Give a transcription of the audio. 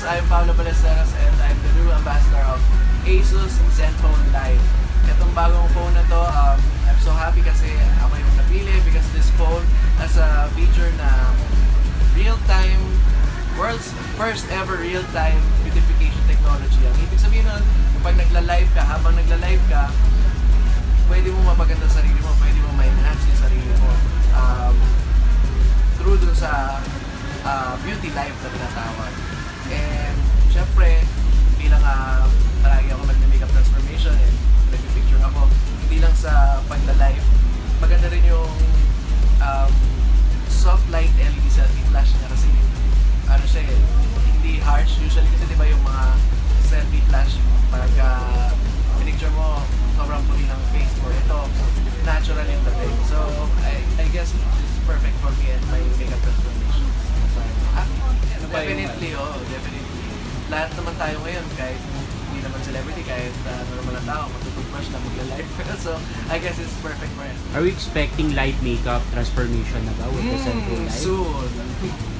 I'm Pablo Ballesteros and I'm the new ambassador of Asus Zenfone Live. Itong bagong phone na to, um, I'm so happy kasi ako yung napili because this phone has a feature na real-time, world's first ever real-time beautification technology. Ang ibig sabihin nun, kapag nagla-live ka, habang nagla-live ka, pwede mo mapaganda sa sarili mo, pwede mo ma-enhance yung sarili mo. Um, through dun sa ah, beauty life na tinatawag. Sa pagla-live, maganda rin yung um, soft light LED selfie flash niya kasi ano siya eh, hindi harsh. Usually kasi di ba yung mga selfie flash, pag uh, picture mo, sobrang puli ng face mo. Ito, natural yung dating. So, I, I guess it's perfect for me and my makeup transformation. Ah, definitely, oh, definitely. Lahat naman tayo ngayon, kahit hindi naman celebrity, kahit uh, normal na tao, matututbrush na magla-live. so, I guess it's perfect for it. Are we expecting light makeup transformation na ba with the Mm, Live? soon.